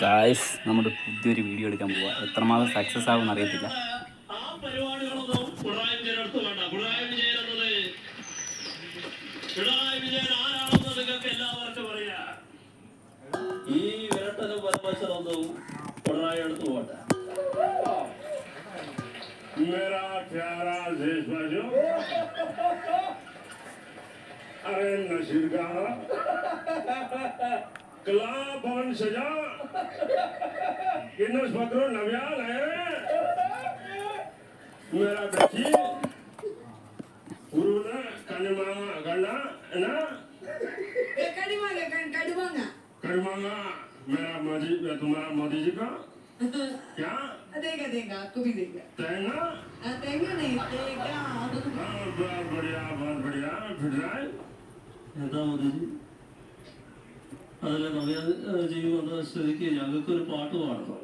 Guys നമ്മുടെ പുതിയൊരു video എടുക്കാൻ പോവാ എത്രമാത്രം സക്സസ് ആകുമെന്ന് അറിയത്തില്ല ആ പരിപാടികളൊന്നും പിണറായി വിജയൻ അടുത്ത് വേണ്ട പിണറായി വിജയൻ എന്നത് പിണറായി വിജയൻ ആരാണെന്ന് നിങ്ങൾക്ക് എല്ലാവർക്കും അറിയാം ഈ വിരട്ടനും പരമശനൊന്നും പിണറായി അടുത്ത് പോട്ടെ मेरा प्यारा देशवासियों अरे नशीर का kelaban सजा। Kinos bakro nabial hai. मेरा बच्ची गुरुना कनिमामा गणना है ना? ये कन कड़वांगा कड़वांगा मेरा मोदी तुम्हारा मोदी जी का? क्या? देगा देगा आपको भी देगा तहंगा तहंगा नहीं देगा हाँ बहुत बढ़िया बहुत बढ़िया फिर जाए। मोदी जी। അതിലെ നവ്യ ജീവി വന്ന സ്ഥിതിക്ക് ഞങ്ങൾക്ക് ഒരു പാട്ട് പാടണം.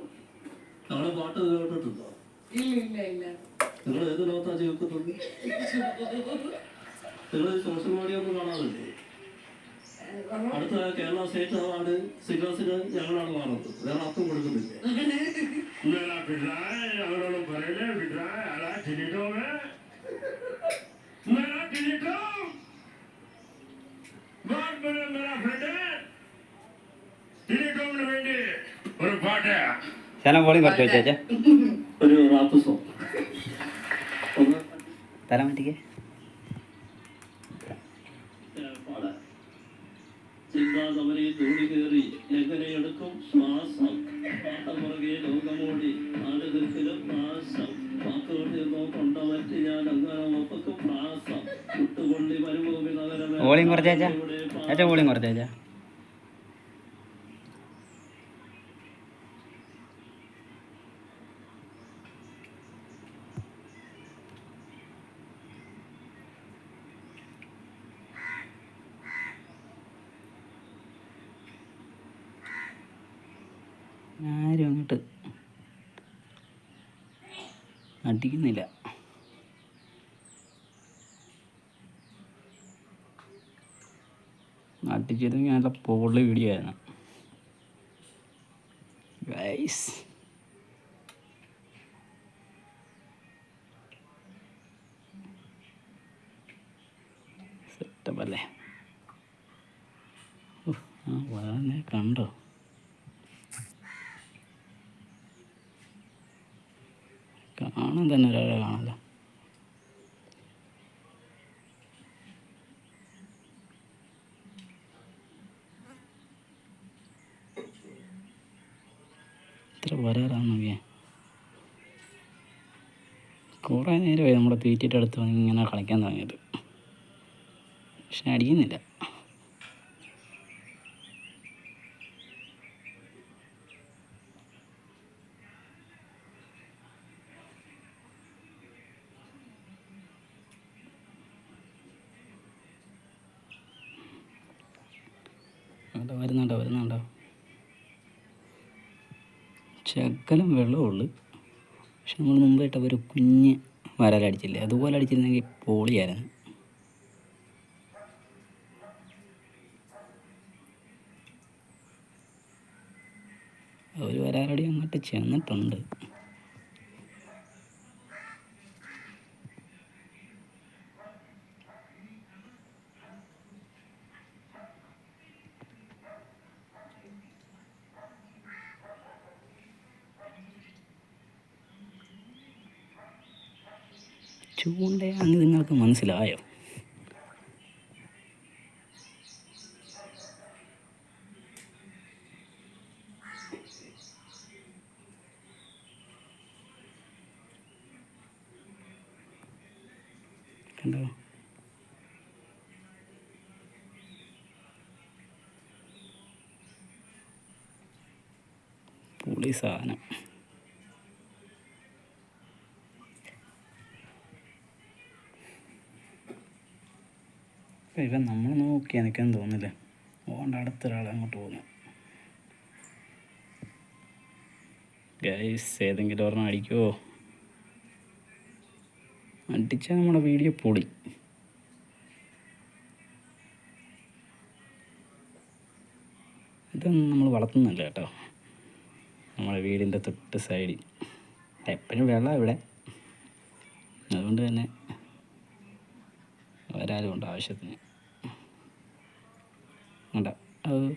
ഞങ്ങളെ പാട്ട് കേട്ടിട്ടുണ്ടോ? ഇല്ല ഇല്ല ഇല്ല. നിങ്ങൾ ഏത് ലോകത്താണ് ജീവിക്കുന്നത്? നിങ്ങൾ സോഷ്യൽ മീഡിയ ഒന്നും കാണാറില്ലേ? അടുത്ത കേരള സ്റ്റേറ്റ് അവാർഡ് സിംഗേഴ്സിന് ഞങ്ങളാണ് കാണുന്നത് വേറെ അർത്ഥം കൊടുക്കുന്നില്ലേ. ശനം പോളി കുറച്ച് വെച്ചേച്ചാ ഒരു തരാൻ പറ്റിക്കേ പാടാം ചിന്താസമരയിൽ തൂണി കയറി എങ്ങനെ ശ്വാസം? പാട്ടമുറകെ ലോകമോടി ആളുകൾക്കിലും പ്രാസം വാക്കുകൾ നിന്നോ കൊണ്ടവറ്റ് ഞാൻ അങ്ങനെ ഒപ്പക്കും പ്രാസം. ചുട്ടുകൊള്ളി മരുഭൂമി നഗരമേ വോളിയം കുറച്ചേച്ചാ ഏറ്റവും ഓളിയും കുറച്ചേച്ചാ ആരും അങ്ങോട്ട് അടിക്കുന്നില്ല അടിച്ചിരുന്നെങ്കിൽ നല്ല പൊള്ളി വീഡിയോ ആയിരുന്നു ഗൈസ് സെറ്റപ്പല്ലേ ആ വളരെ കണ്ടോ? കാണാൻ തന്നെ ഒരാളെ കാണാമല്ലോ. ഇത്ര വരാറാന്ന് നോക്കിയേ. കുറേ നേരമായി നമ്മുടെ തീറ്റിയുടെ അടുത്ത് ഇങ്ങനെ കളിക്കാൻ തുടങ്ങിയത് പക്ഷെ അടിക്കുന്നില്ല. അവിടെ വരുന്നുണ്ടോ വരുന്നുണ്ടോ? ശകലം വെള്ളമുള്ളു പക്ഷെ നമ്മൾ മുമ്പായിട്ട് ഒരു കുഞ്ഞ് വരലടിച്ചില്ലേ അതുപോലെ അടിച്ചിരുന്നെങ്കിൽ പോളിയായിരുന്നു. ഒരു വരാലടി അങ്ങോട്ട് ചെന്നിട്ടുണ്ട്. ചൂണ്ടയാന്ന് നിങ്ങൾക്ക് മനസ്സിലായോ? കണ്ടോ? പുളി സാധനം. ഇപ്പം ഇവൻ നമ്മൾ നോക്കി നിൽക്കാൻ തോന്നില്ല ഓണ്ട് അടുത്തൊരാൾ അങ്ങോട്ട് പോകുന്നു. ഗൈസ് ഏതെങ്കിലും ഒരെണ്ണം അടിക്കുമോ അടിച്ചാൽ നമ്മുടെ വീഡിയോ പൊളി. ഇതൊന്നും നമ്മൾ വളർത്തുന്നില്ല കേട്ടോ. നമ്മുടെ വീടിന്റെ തൊട്ട് സൈഡിൽ എപ്പോഴും വെള്ളം ഇവിടെ. അതുകൊണ്ട് തന്നെ വരാലും ഉണ്ട് ആവശ്യത്തിന്. വേണ്ട. അത്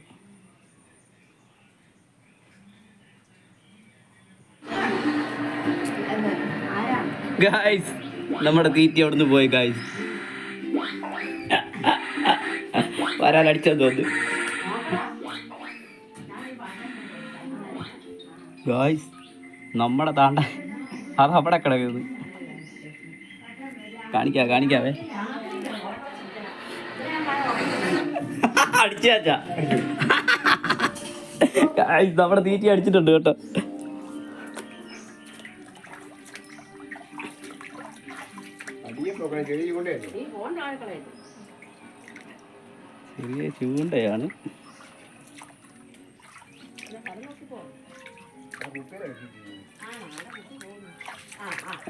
ഗായ്സ് നമ്മുടെ തീറ്റി അവിടുന്ന് പോയി ഗായ്സ് വരാലടിച്ചെന്ന് തോന്നുന്നു. ഗായ്സ് നമ്മുടെ താണ്ട അത് അവിടെ കിടക്കുന്നത് കാണിക്കാ കാണിക്കാവേ. നമ്മുടെ തീറ്റി അടിച്ചിട്ടുണ്ട് കേട്ടോ. ചെറിയ ചൂണ്ടയാണ്.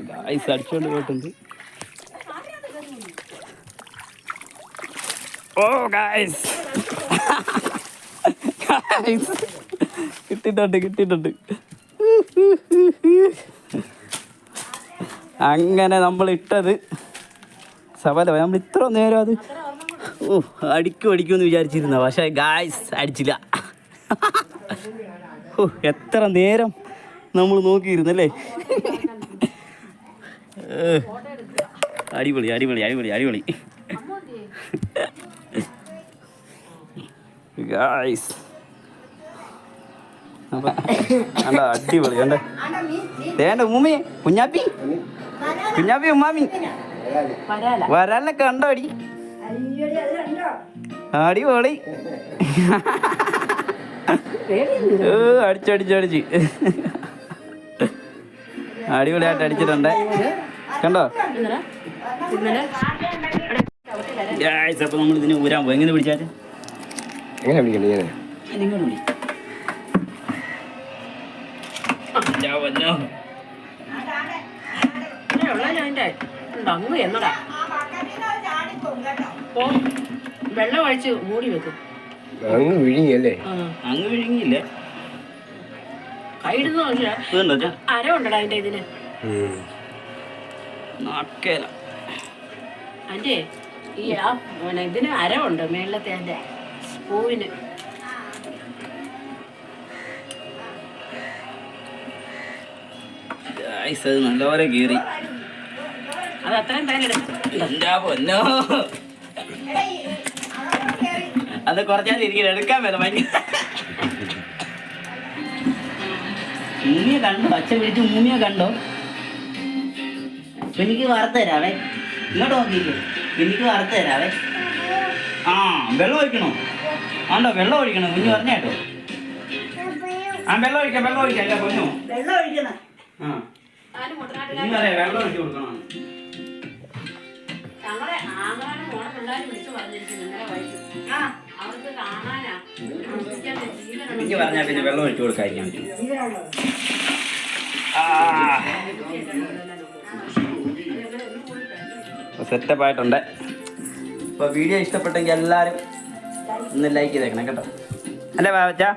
ഗായ്സ് അടിച്ചോണ്ട് പോയിട്ടുണ്ട്. ഓ ഗായ്സ് ഗായ്സ് കിട്ടിയിട്ടുണ്ട് കിട്ടിയിട്ടുണ്ട്. അങ്ങനെ നമ്മൾ ഇട്ടത്. സബല നമ്മൾ ഇത്ര നേരം അത് ഓ അടിക്കും എന്ന് വിചാരിച്ചിരുന്ന പക്ഷേ ഗായ്സ് അടിച്ചില്ല. ഓ എത്ര നേരം നമ്മൾ നോക്കിയിരുന്നല്ലേ? അടിപൊളി അടിപൊളി അടിപൊളി അടിപൊളി. ഗായ്സ് അടിപൊളി കണ്ട? തേണ്ട ഉമ്മി കുഞ്ഞാപ്പി? കുഞ്ഞാപ്പി ഉമ്മാമി. വരാലെ. കണ്ടോ അടി? അടിപൊളി. അടിച്ചടിച്ചടിച്ച് അടിപൊളിയായിട്ട് അടിച്ചിട്ടുണ്ട്. കണ്ടോ? അപ്പൊ നമ്മൾ ഇതിന് ഊരാൻ പോയി. എങ്ങനെ പിടിച്ചാറ്റ് എങ്ങനെ വിളിക്കണ്ട ഞാനേ അയ്യോ, അയ്യോ. അങ്ങ് എന്നടാ. വെള്ളം ഒഴിച്ച് മൂടി വെക്കും. അങ്ങ് വിഴുങ്ങിയില്ലേ? കൈയിടുന്ന പക്ഷേ? അര ഉണ്ടടാ അതിന്റെ ഇതിന്. നടക്കേല അതിന്റെ ഈ ആ ഇതിന് അര ഉണ്ട് മേളത്തെ അതിന്റെ പൂവിന്. ഗായ്സ് അത് നല്ലപോലെ കീറി. അത് അത്രയും പൊന്നോ? അത് കുറച്ചാൽ എടുക്കാൻ വേണം ഭയങ്കര മൂമിയെ കണ്ടോ? അച്ഛൻ പിടിച്ച് മൂമിയെ കണ്ടോ? എനിക്ക് വറുത്ത് തരാവേ. ഇങ്ങോട്ട് നോക്കിയില്ലേ എനിക്ക് വറുത്ത് തരാവേ. ആ വെള്ളം ഒഴിക്കണോ? ആണ്ടോ വെള്ളം ഒഴിക്കണം കുഞ്ഞു പറഞ്ഞേട്ടോ ആ വെള്ളം ഒഴിക്കാം വെള്ളം ഒഴിക്കാം അല്ല പൊന്നോ ആ. ആരും മുട്ടനാട്ടിൽ കുഞ്ഞു പറയാം വെള്ളം ഒഴിച്ച് കൊടുക്കണം. ഞങ്ങളെ ആങ്ങളാണ് മോളെ പിള്ളേർ വിളിച്ചു പറഞ്ഞിരിക്കുന്നു ഇന്നലെ വൈകിട്ട്. ആ. അവർക്ക് കാണാനാ. വിളിക്കാതെ ജീവനുള്ള പറഞ്ഞാൽ പിന്നെ വെള്ളം ഒഴിച്ചു കൊടുക്കാതിരിക്കാൻ പറ്റും സെറ്റപ്പ് ആയിട്ടുണ്ട് അപ്പോൾ വീഡിയോ ഇഷ്ടപ്പെട്ടെങ്കിൽ എല്ലാവരും ഒന്ന് ലൈക്ക് ചെയ്തേക്കണം കേട്ടോ. അല്ലേ ബാബച്ചാ?